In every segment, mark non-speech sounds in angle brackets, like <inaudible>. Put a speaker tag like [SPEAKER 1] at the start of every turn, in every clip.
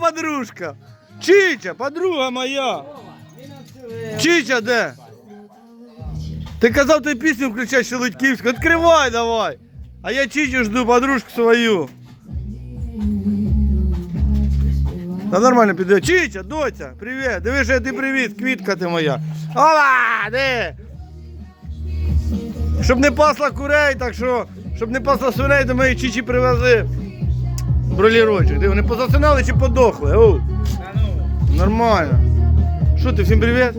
[SPEAKER 1] подружка? Чича, подруга моя. Чича, де? Ти казав, ти пісню включай Шелудьківську. Відкривай давай. А я Чичу жду, подружку свою. Та нормально піде. Чича, доця, привіт. Диви, я ти привіт, квітка ти моя. Ола, де? Щоб не пасла курей, так що, щоб не пасла свиней, до моєї чичі привези бролірочок. Де вони позасинали чи подохли? Оу. Нормально. Що ти, всім привіт?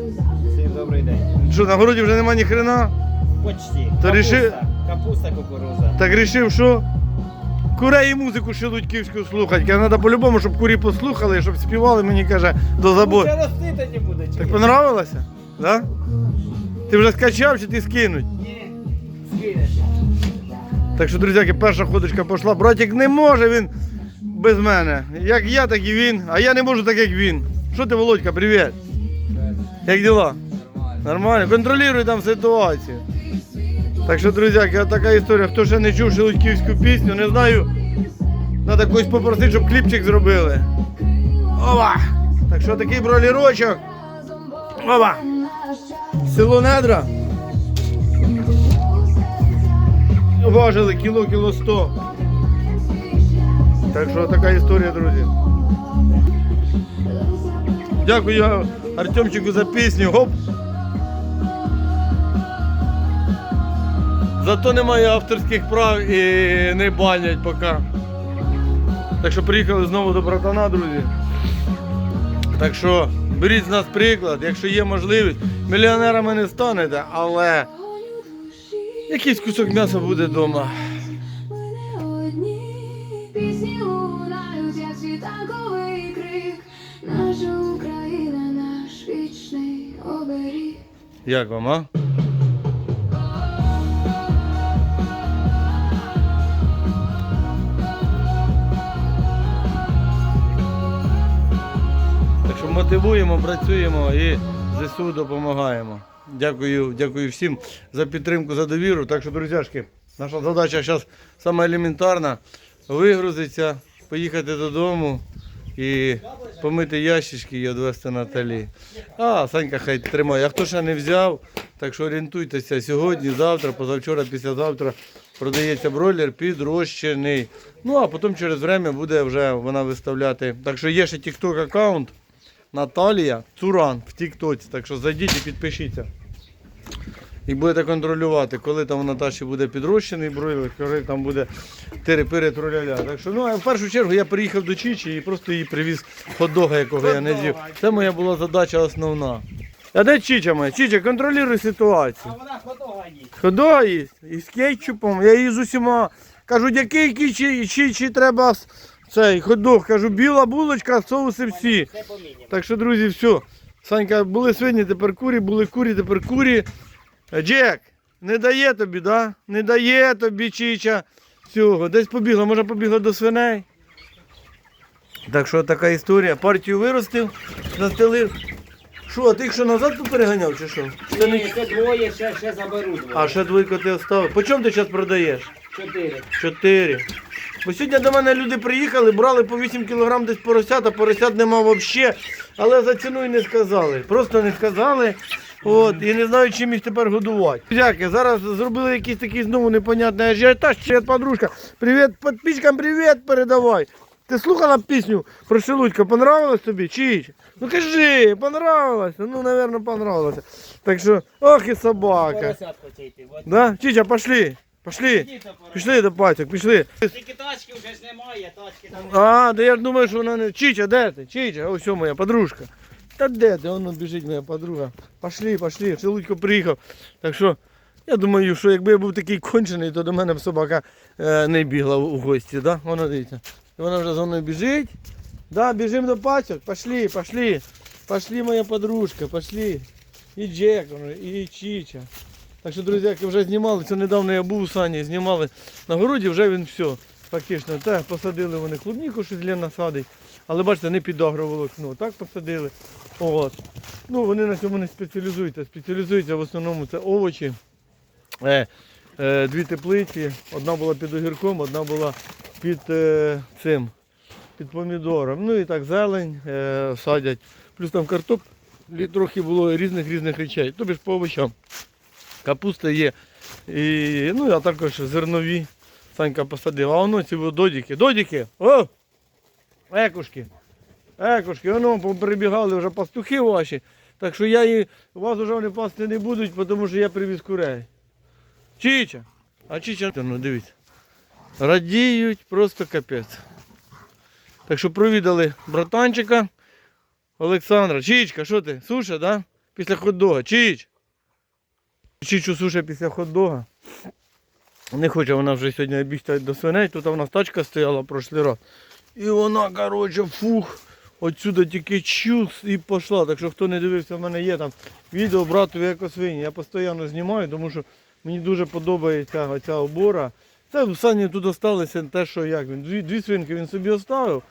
[SPEAKER 2] Всім добрий день.
[SPEAKER 1] Що, на городі вже нема ні хрена?
[SPEAKER 2] Почти.
[SPEAKER 1] Та ріши-
[SPEAKER 2] Капуста, кукуруза.
[SPEAKER 1] Так рішив, що курей і музику шелудьківську слухати. Каже, треба по-любому, щоб курі послухали, щоб співали, мені каже, до забору.
[SPEAKER 2] Це рости тоді буде. чи
[SPEAKER 1] Так
[SPEAKER 2] ні?
[SPEAKER 1] понравилося? Да? Ти вже скачав чи ти скинуть?
[SPEAKER 2] Ні. Скинеш.
[SPEAKER 1] Так що, друзяки, перша ходочка пішла. Братик не може він без мене. Як я, так і він. А я не можу так, як він. Що ти, Володька, привіт? Як діла? Нормально. Контролюй там ситуацію. Так що, друзяки, от така історія. Хто ще не чув шелудьківську пісню, не знаю. Треба когось попросити, щоб кліпчик зробили. Ова! Так що такий бролірочок. Ова! Село Недра. Важили кіло, кіло сто. Так що така історія, друзі. Дякую Артемчику за пісню. Гоп. Зато немає авторських прав і не банять поки. Так що приїхали знову до братана, друзі. Так що беріть з нас приклад, якщо є можливість. Мільйонерами не станете, але якийсь кусок м'яса буде вдома.
[SPEAKER 3] Пісні лунають, як світанковий крик. Наша Україна, наш вічний оберіг.
[SPEAKER 1] Як вам, а? Мотивуємо, працюємо і ЗСУ допомагаємо. Дякую, дякую всім за підтримку, за довіру. Так що, друзяшки, наша задача зараз саме елементарна вигрузитися, поїхати додому і помити ящички і відвезти Наталі. А, Санька хай тримає. А хто ще не взяв, так що орієнтуйтеся сьогодні, завтра, позавчора, післязавтра продається бройлер підрощений. Ну а потім через время буде вже вона виставляти. Так що є ще TikTok аккаунт Наталія Цуран в Тіктоці. Так що зайдіть і підпишіться. І будете контролювати, коли там у Наташі буде підрощений бройлер, коли там буде тири-пири троляля. Так що, ну, а в першу чергу я приїхав до Чічі і просто їй привіз хот-дога, якого я не з'їв. Це моя була задача основна. А де Чіча моя? Чіча, контролюй
[SPEAKER 2] А
[SPEAKER 1] ситуацію.
[SPEAKER 2] вона ходога їсть.
[SPEAKER 1] Ходога їсть, і з кетчупом, я її з усіма. Кажуть, який кічі, чи треба цей ходок. Кажу, біла булочка, соуси всі. Так що, друзі, все. Санька, були свині, тепер курі, були курі, тепер курі. Джек, не дає тобі, да? Не дає тобі чича цього. Десь побігла, може побігла до свиней. Так що така історія. Партію виростив, застелив. Що, а ти їх що назад попереганяв чи що? Це не...
[SPEAKER 2] Ні, це двоє, ще, ще заберу двоє.
[SPEAKER 1] А ще двойко ти оставив. По чому ти зараз продаєш?
[SPEAKER 2] Чотири.
[SPEAKER 1] Чотири. Бо сьогодні до мене люди приїхали, брали по 8 кг десь поросят, а поросят нема взагалі. Але за ціну і не сказали. Просто не сказали. От, і не знаю, чим їх тепер годувати. Друзяки, зараз зробили якийсь такий знову непонятний ажіотаж. Привіт, подружка. Привіт, підписчикам привіт передавай. Ти слухала пісню про Шелудька? Понравилось тобі? Чи? Ну кажи, понравилось? Ну, напевно, понравилося. Так що, ох і собака. Да? Чича, пошли. Пошли. Пішли до пацьок, пішли.
[SPEAKER 2] Тільки тачки вже ж немає, тачки там.
[SPEAKER 1] А, да я ж думаю, що вона не. Чича, де ти? Чича, ось моя подружка. Та де ти? Воно біжить моя подруга. Пошли, пошли, Шелудько приїхав. Так що, я думаю, що якби я був такий кончений, то до мене б собака е, не бігла у гості, да? Вона дивіться. Вона вже за мною біжить. Да, біжимо до пацьок. Пошли, пошли. Пошли, моя подружка, пошли. І Джек, і Чича. Так що, друзяки, вже знімали. Це недавно я був у Сані, знімали на городі, вже він все. Фактично, так, посадили вони клубніку, що Лена садить. Але бачите, не під агроволокно, так посадили. От. Ну, вони на цьому не спеціалізуються. Спеціалізуються в основному це овочі. Е, е, дві теплиці. Одна була під огірком, одна була під е, цим. під помідором. Ну і так зелень е, садять. Плюс там картоплі трохи було різних різних речей. Тобі ж по овочам. Капуста є. І, ну, а також зернові. Санька посадив. А воно ці додіки. Додіки! О! Екушки! Екушки, воно прибігали вже пастухи ваші. Так що я і вас вже вони пасти не будуть, тому що я привіз курей. Чича! А Чича, ну дивіться. Радіють просто капець. Так що провідали братанчика Олександра. Чичка, що ти? Суша, да? Після хот-дога. Чич! Чичу суша після хот-дога. Не хоче вона вже сьогодні бігти до свиней. Тут у нас тачка стояла прошлий раз. І вона, коротше, фух. Отсюди тільки чус і пішла. Так що хто не дивився, в мене є там відео братові екосвині. Я постійно знімаю, тому що мені дуже подобається оця обора. Це в тут залишилося те, що як він. Дві, дві свинки він собі оставив.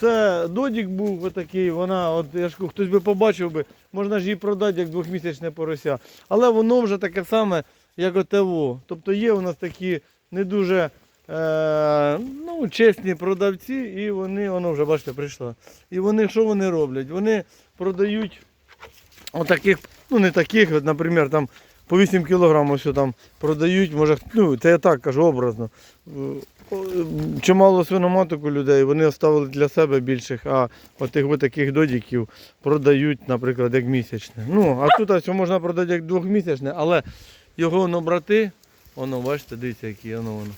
[SPEAKER 1] Це додік був отакий, вона, от я ж хтось би побачив би, можна ж її продати як двохмісячне порося. Але воно вже таке саме, як ОТВО. Тобто є у нас такі не дуже е, ну, чесні продавці, і вони, воно вже бачите, прийшло. І вони що вони роблять? Вони продають отаких, ну не таких, от, наприклад, там по 8 кг ось там продають, може, ну це я так кажу образно. Чимало свиноматок людей, вони оставили для себе більших, а отих от таких додіків продають, наприклад, як місячне. Ну, а тут ось можна продати як двохмісячне, але його воно брати, воно, бачите, дивіться, які воно воно.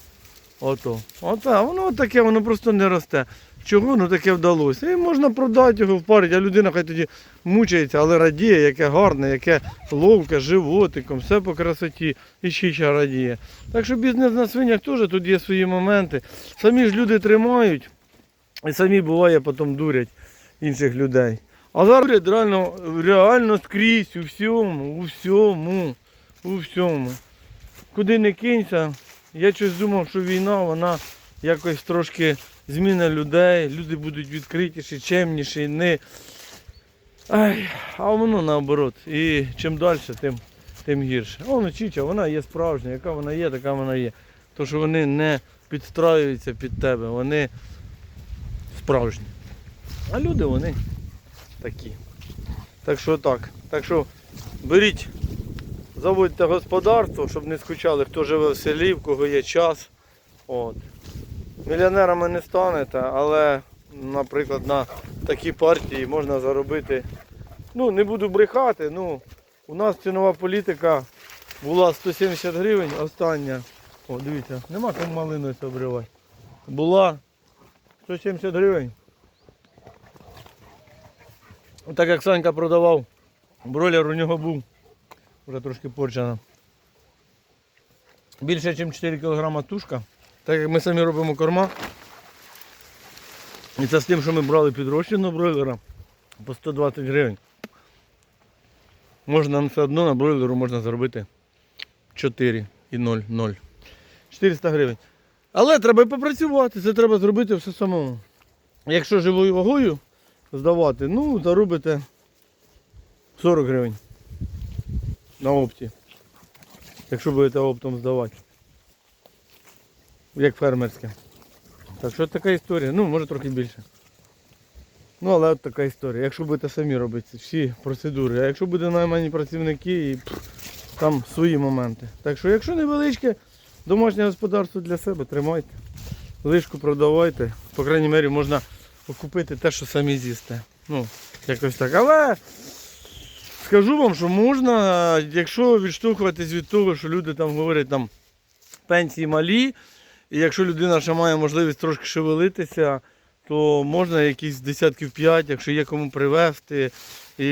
[SPEAKER 1] Ото. Оце, воно таке, воно просто не росте. Чого ну таке вдалося? І можна продати його впарити, а людина хай тоді мучається, але радіє, яке гарне, яке ловке, животиком, все по красоті і ще радіє. Так що бізнес на свинях теж тут є свої моменти. Самі ж люди тримають і самі буває потім дурять інших людей. А зараз реально, реально скрізь, у всьому, у всьому, у всьому. Куди не кинься, я щось думав, що війна, вона якось трошки зміни людей, люди будуть відкритіші, чемніші, не. Ай, а воно наоборот. І чим далі, тим, тим гірше. Воно чіча, вона є справжня, яка вона є, така вона є. То що вони не підстраюються під тебе, вони справжні. А люди вони такі. Так що так. Так що беріть, заводьте господарство, щоб не скучали, хто живе в селі, в кого є час. От. Мільйонерами не станете, але, наприклад, на такій партії можна заробити. Ну, не буду брехати, ну, у нас цінова політика була 170 гривень, остання. О, дивіться, нема кому малиною це обривати. Була 170 гривень. Так як Санька продавав, бройлер у нього був, вже трошки порчена. Більше, ніж 4 кг тушка. Так як ми самі робимо корма. І це з тим, що ми брали підрощеного бройлера по 120 гривень. Можна все одно на бройлеру можна заробити 4 і 0, 0. 400 гривень. Але треба попрацювати, це треба зробити все самому. Якщо живою вагою здавати, ну заробите 40 гривень на опті. Якщо будете оптом здавати. Як фермерське. Так що така історія. Ну, може трохи більше. Ну, але от така історія. Якщо будете самі робити всі процедури, а якщо буде наймані працівники, і пф, там свої моменти. Так що, якщо невеличке домашнє господарство для себе, тримайте. Лишку продавайте. По крайній мірі можна купити те, що самі з'їсте. Ну, якось так. Але скажу вам, що можна, якщо відштовхуватись від того, що люди там говорять, там пенсії малі, і якщо людина ще має можливість трошки шевелитися, то можна якісь десятків п'ять, якщо є кому привезти, і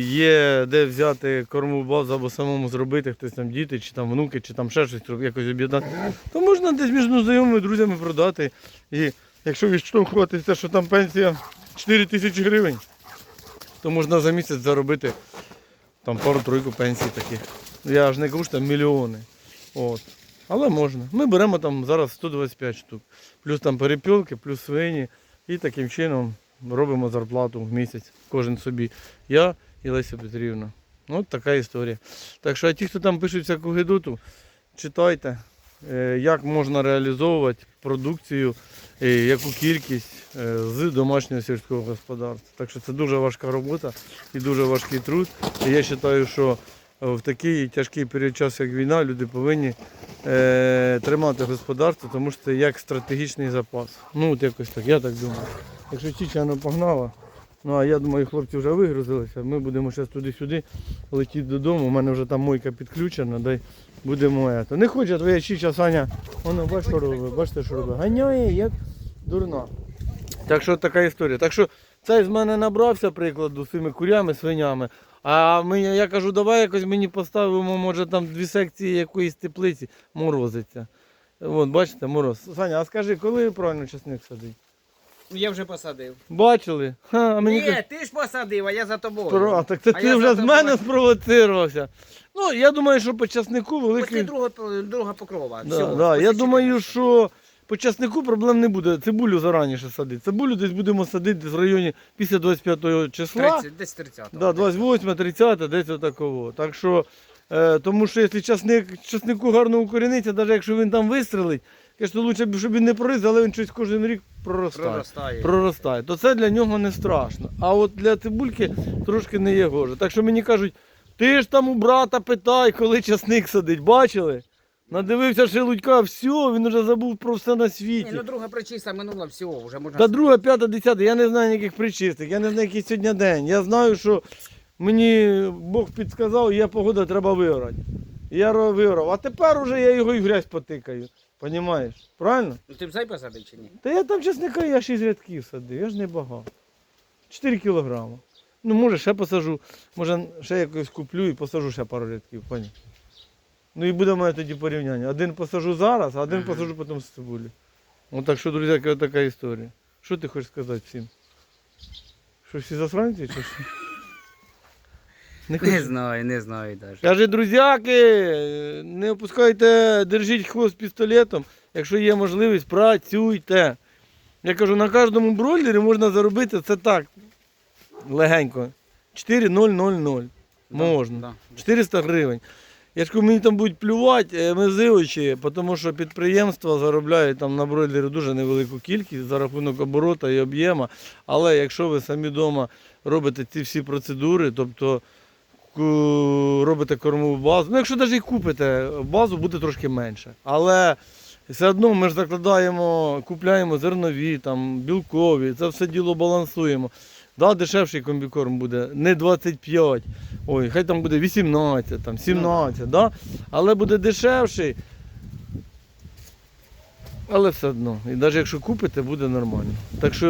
[SPEAKER 1] є де взяти кормову базу або самому зробити, хтось там діти, чи там внуки, чи там ще щось якось об'єднати, то можна десь між знайомими друзями продати. І якщо відштовхуватися, що там пенсія 4 тисячі гривень, то можна за місяць заробити там пару-тройку пенсій таких. Я ж не кажу, що там мільйони. От. Але можна. Ми беремо там зараз 125 штук. Плюс там перепілки, плюс свині. І таким чином робимо зарплату в місяць. Кожен собі. Я і Леся Петрівна. От така історія. Так що а ті, хто там пишуть всяку гидоту, читайте. Е, як можна реалізовувати продукцію, е, яку кількість е, з домашнього сільського господарства. Так що це дуже важка робота і дуже важкий труд. І я вважаю, що в такий тяжкий період часу, як війна, люди повинні е, тримати господарство, тому що це як стратегічний запас. Ну, от якось так, я так думаю. Якщо Чіча воно погнала, ну а я думаю, хлопці вже вигрузилися, ми будемо зараз туди-сюди летіти додому. У мене вже там мойка підключена, дай будемо. ето. Не хоче твоя Чіча, Саня, воно бачиш, що робить, бачите, що робить. Ганяє, як дурна. Так що така історія. Так що цей з мене набрався прикладу з цими курями, свинями. А мені, я кажу, давай якось мені поставимо, може там дві секції якоїсь теплиці морозиться. От, бачите, мороз. Саня, а скажи, коли правильно часник садить?
[SPEAKER 2] Я вже посадив.
[SPEAKER 1] Бачили? Ха, а мені
[SPEAKER 2] Ні, ти ж посадив, а я за тобою.
[SPEAKER 1] «Пора». так це
[SPEAKER 2] А
[SPEAKER 1] ти
[SPEAKER 2] я
[SPEAKER 1] вже
[SPEAKER 2] за
[SPEAKER 1] з
[SPEAKER 2] тобою.
[SPEAKER 1] мене спровоцировався. Ну, я думаю, що по часнику
[SPEAKER 2] Після
[SPEAKER 1] великий.
[SPEAKER 2] другого, друга покрова.
[SPEAKER 1] Да,
[SPEAKER 2] Всього.
[SPEAKER 1] да. Я думаю,
[SPEAKER 2] чотирьох.
[SPEAKER 1] що по часнику проблем не буде. Цибулю зараніше садити. Цибулю десь будемо садити десь в районі після 25 числа.
[SPEAKER 2] 30, десь 30.
[SPEAKER 1] Да, 28, 30, десь отаково. Так що, е, тому що якщо часник, часнику гарно укоріниться, навіть якщо він там вистрелить, звісно, лучше, б, щоб він не проріс, але він щось кожен рік проростає.
[SPEAKER 2] Проростає.
[SPEAKER 1] Проростає. То це для нього не страшно. А от для цибульки трошки не є гоже. Так що мені кажуть, ти ж там у брата питай, коли часник садить. Бачили? Надивився шелудька, все, він вже забув про все на світі.
[SPEAKER 2] Ні, ну друга причиста минула, всього, вже можна.
[SPEAKER 1] Та друга, п'ята, десята, я не знаю ніяких причистих, я не знаю, який сьогодні день. Я знаю, що мені Бог підказав, є погода, треба виграти. Я виграв. А тепер уже я його і в грязь потикаю. Понімаєш? Правильно?
[SPEAKER 2] Ну ти б зай посадив чи ні?
[SPEAKER 1] Та я там чесника, я 6 рядків садив, я ж не багато. 4 кілограми. Ну, може, ще посажу, може, ще якось куплю і посажу ще пару рядків, поняв? Ну і буде в мене тоді порівняння. Один посажу зараз, а один
[SPEAKER 2] Мгм.
[SPEAKER 1] посажу потім з цибулі. Ну так що, друзі, така історія. Що ти хочеш сказати всім? Що всі засранці чи що? Не
[SPEAKER 2] Не знаю, не знаю навіть.
[SPEAKER 1] Каже, друзяки, не опускайте, держіть хвост пістолетом. Якщо є можливість, працюйте. Я кажу, на кожному бройлері можна заробити це так. Легенько. 4,000. Можна.
[SPEAKER 2] Да.
[SPEAKER 1] 400 гривень. Я ж кажу, мені там будуть плювати, е, ми зивочі, тому що підприємства заробляють там на бройлері дуже невелику кількість за рахунок оборота і об'єма. Але якщо ви самі вдома робите ці всі процедури, тобто робите кормову базу, ну якщо навіть і купите базу, буде трошки менше. Але все одно ми ж закладаємо, купляємо зернові, там, білкові, це все діло балансуємо. Да, дешевший комбікорм буде не 25, ой, хай там буде 18, там, 17, да? але буде дешевший. Але все одно. І навіть якщо купите, буде нормально. Так що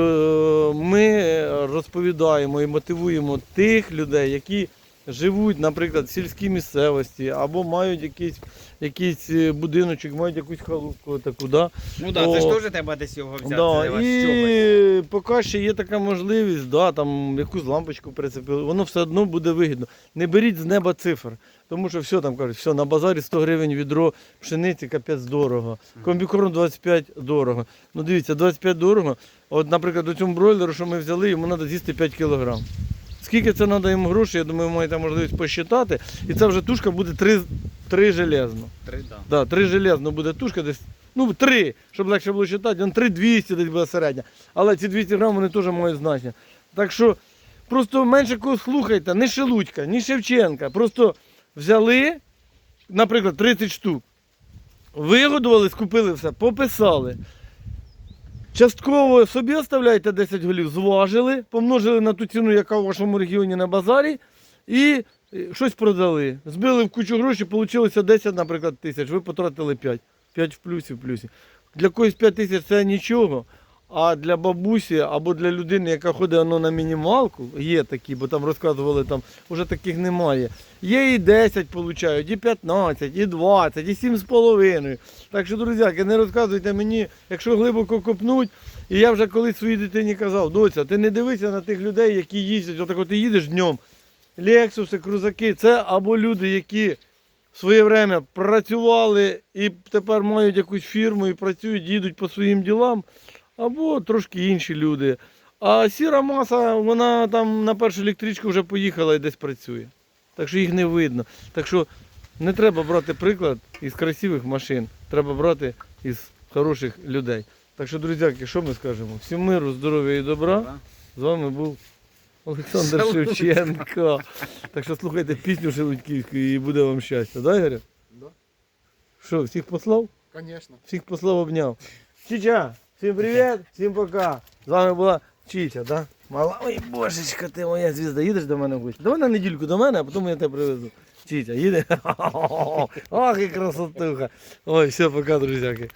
[SPEAKER 1] е, ми розповідаємо і мотивуємо тих людей, які живуть, наприклад, в сільській місцевості, або мають якийсь, якийсь е, будиночок, мають якусь халупку таку, да?
[SPEAKER 2] Ну так, це ж теж треба десь його взяти.
[SPEAKER 1] Да,
[SPEAKER 2] з
[SPEAKER 1] і поки ще є така можливість, да, там якусь лампочку прицепили, воно все одно буде вигідно. Не беріть з неба цифр, тому що все там кажуть, все, на базарі 100 гривень відро пшениці капець дорого. Комбікорм 25 дорого. Ну дивіться, 25 дорого. От, наприклад, у цьому бройлеру, що ми взяли, йому треба з'їсти 5 кілограм. Скільки це треба йому грошей, я думаю, ви маєте можливість посчитати. І ця вже тушка буде 3, 3 железно.
[SPEAKER 2] Три, да.
[SPEAKER 1] Да, три железно буде тушка десь. Ну, три, щоб легше було читати, он 3200 десь буде середня. Але ці 200 грам вони теж мають значення. Так що просто менше кого слухайте, не Шелудька, ні Шевченка. Просто взяли, наприклад, 30 штук, вигодували, скупили все, пописали. Частково собі оставляєте 10 голів, зважили, помножили на ту ціну, яка в вашому регіоні на базарі, і е, щось продали. Збили в кучу грошей, вийшло 10, наприклад, тисяч, ви потратили 5. 5 в плюсі в плюсі. Для когось 5 тисяч це нічого. А для бабусі або для людини, яка ходить воно на мінімалку, є такі, бо там розказували, там вже таких немає. Є і 10 получають, і 15, і 20, і 7,5. Так що, друзяки, не розказуйте мені, якщо глибоко копнуть. І я вже колись своїй дитині казав, доця, ти не дивися на тих людей, які їздять, отак от ти їдеш днем. Лексуси, крузаки, це або люди, які в своє время працювали і тепер мають якусь фірму і працюють, їдуть по своїм ділам, або трошки інші люди. А сіра маса, вона там на першу електричку вже поїхала і десь працює. Так що їх не видно. Так що не треба брати приклад із красивих машин. треба брати із хороших людей. Так що, друзяки, що ми скажемо? Всім миру, здоров'я і добра. З вами був Олександр. Шевченко. Так що слухайте пісню Шелудьківську і буде вам щастя, да, Ігоря?
[SPEAKER 4] Да.
[SPEAKER 1] Що, всіх послав?
[SPEAKER 4] Конечно.
[SPEAKER 1] Всіх послав обняв. Чича, всім привіт, всім пока. З вами була Чітя, да? Мала, ой, божечка, ти моя звізда. Їдеш до мене в гості? Давай на недільку до мене, а потім я тебе привезу. Чітя, їде? <laughs> Ох, і красотуха. Ой, все, пока, друзяки.